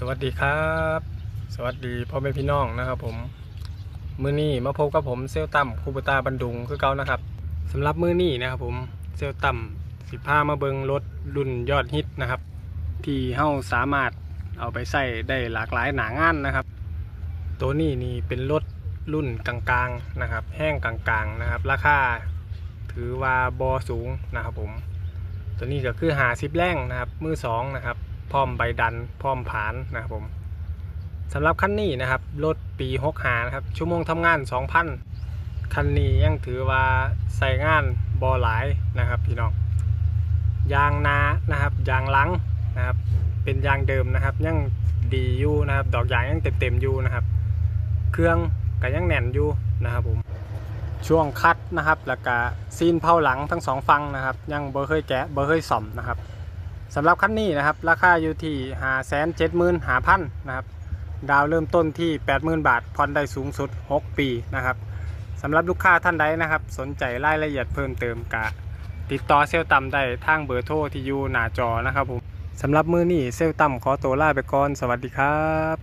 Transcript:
สวัสดีครับ สวัสดีพ่อแม่พี่น้องนะครับผม มือนี้มาพบกับผมเซลตั้มคูปตาบันดุงคือเก่านะครับสำหรับมือนี้นะครับผมเซลตั้มสิพามาเบิงรถรุ่นยอดฮิตนะครับ ที่เฮาสามารถเอาไปใส่ได้หลากหลายหนางานนะครับ ตัวนี้นี่เป็นรถรุ่นกลางๆนะครับ แห้งกลางๆนะครับ ราคาถือว่าบอสูงนะครับผม ตัวนี้ก็คือหาซิปแรงนะครับ มือสองนะครับ พร้อมใบดันพร้อมผานนะครับผมสำหรับคันนี้นะครับรถปี6หานะครับชั่วโมงทำงาน 2,000 คันนี้ยังถือว่าใส่งานบอหลายนะครับพี่น้องยางนานะครับยางหลังนะครับเป็นยางเดิมนะครับยังดีอยู่นะครับดอกยางยังเต็มๆอยู่นะครับ เครื่องก็ยังแน่นอยู่นะครับผมช่วงคัดนะครับแล้วก็ซีนเผาหลังทั้งสองฟังนะครับ ยังเบ่เคยแกะบ่เคยซ่อมนะครับ สำหรับคันนี้นะครับ ราคาอยู่ที่หาแสนเจ็ดหมื่นหาพันนะครับ ดาวเริ่มต้นที่ 80,000 บาทผ่อนได้สูงสุด 6 ปีนะครับสำหรับลูกค้าท่านใดนะครับ สนใจรายละเอียดเพิ่มเติมกะติดต่อเซลต่ำได้ทางเบอร์โทรที่อยู่หน้าจอนะครับผมสำหรับมือนี้เซลต่ำขอตัวลาไปก่อน สวัสดีครับ